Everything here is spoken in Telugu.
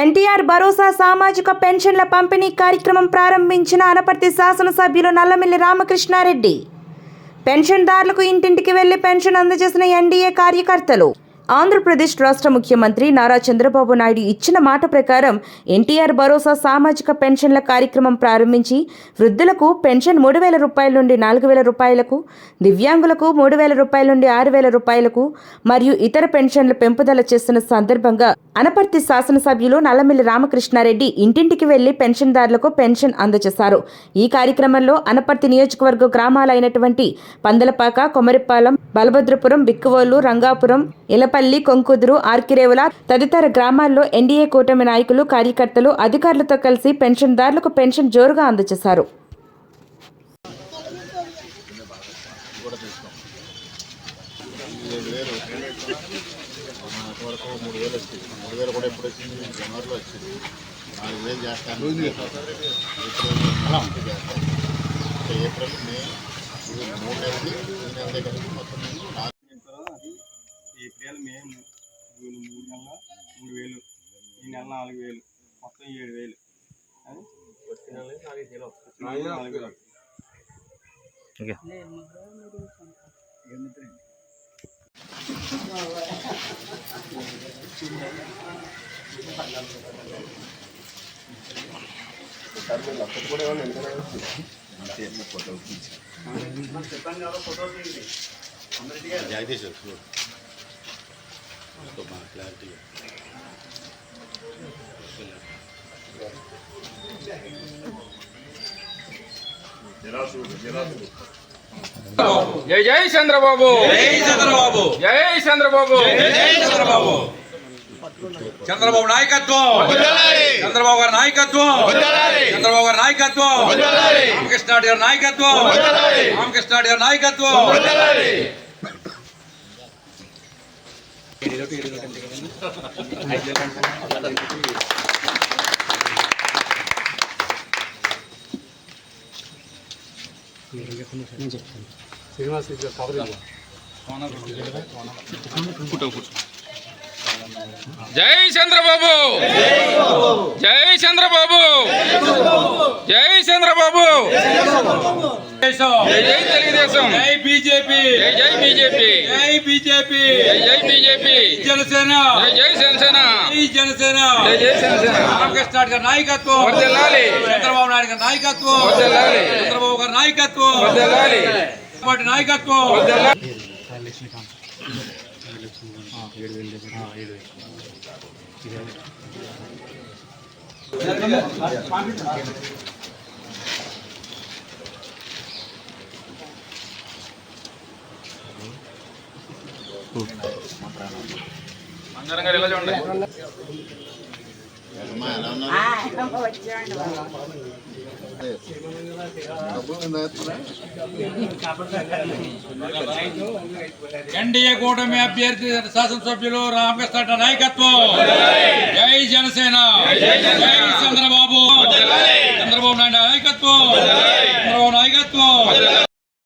ఎన్టీఆర్ భరోసా సామాజిక పెన్షన్ల పంపిణీ కార్యక్రమం ప్రారంభించిన అనపర్తి శాసనసభ్యులు నల్లమిల్లి రామకృష్ణారెడ్డి. పెన్షన్దారులకు ఇంటింటికి వెళ్ళి పెన్షన్ అందజేసిన ఎన్డీఏ కార్యకర్తలు. ఆంధ్రప్రదేశ్ రాష్ట్ర ముఖ్యమంత్రి నారా చంద్రబాబు నాయుడు ఇచ్చిన మాట ప్రకారం ఎన్టీఆర్ భరోసా సామాజిక పెన్షన్ల కార్యక్రమం ప్రారంభించి వృద్ధులకు పెన్షన్ మూడు వేల రూపాయల నుండి నాలుగు వేల రూపాయలకు దివ్యాంగులకు మూడు వేల రూపాయల నుండి ఆరు వేల రూపాయలకు మరియు ఇతర పెన్షన్ల పెంపుదల చేస్తున్న సందర్భంగా అనపర్తి శాసనసభ్యులు నల్లమిల్లి రామకృష్ణారెడ్డి ఇంటింటికి వెళ్ళి పెన్షన్దారులకు పెన్షన్ అందజేశారు. ఈ కార్యక్రమంలో అనపర్తి నియోజకవర్గ గ్రామాలైనటువంటి పందలపాక కొమరిపాలెం బలభద్రపురం బిక్కువోలు రంగాపురం ఇలపల్లి కొంకుదురు ఆర్కిరేవుల తదితర గ్రామాల్లో ఎన్డీఏ కూటమి నాయకులు కార్యకర్తలు అధికారులతో కలిసి పెన్షన్దారులకు పెన్షన్ జోరుగా అందజేశారు ఏప్రిల్ మే వరకు మూడు వేలు వచ్చింది మూడు నెలల మూడు వేలు ఈ నెల నాలుగు వేలు మొత్తం ఏడు వేలు అది వచ్చే నెల నాలుగు వేలు వస్తుంది. నాలుగు వేలు వస్తుంది జగదీష్ చూడు క్లారిటీగా జై జై చంద్రబాబు జై చంద్రబాబు జై చంద్రబాబు జై చంద్రబాబు చంద్రబాబు నాయకత్వం చంద్రబాబు గారి నాయకత్వం చంద్రబాబు గారి నాయకత్వం రామకృష్ణ గారి నాయకత్వం రామకృష్ణ గారి నాయకత్వం జై చంద్రబాబు! జై చంద్రబాబు! జై చంద్రబాబు! జై జై తెలుగుదేశం. జై బీజేపీ. జై బీజేపీ. జై బీజేపీ. జై బీజేపీ. జనసేన. జై జనసేన. జై జనసేన. జై జనసేన. రామకృష్ణ గారి నాయకత్వం. వర్ధిల్లాలి. చంద్రబాబు నాయుడు గారి నాయకత్వం. వర్ధిల్లాలి. చంద్రబాబు గారి నాయకత్వం. వర్ధిల్లాలి. పార్టీ నాయకత్వం. వర్ధిల్లాలి. అందరం ఎన్డీఏ కూటమి అభ్యర్థి శాసనసభ్యులు రామకృష్ణ నాయకత్వం. జై జనసేన. జై చంద్రబాబు. చంద్రబాబు నాయుడు నాయకత్వం.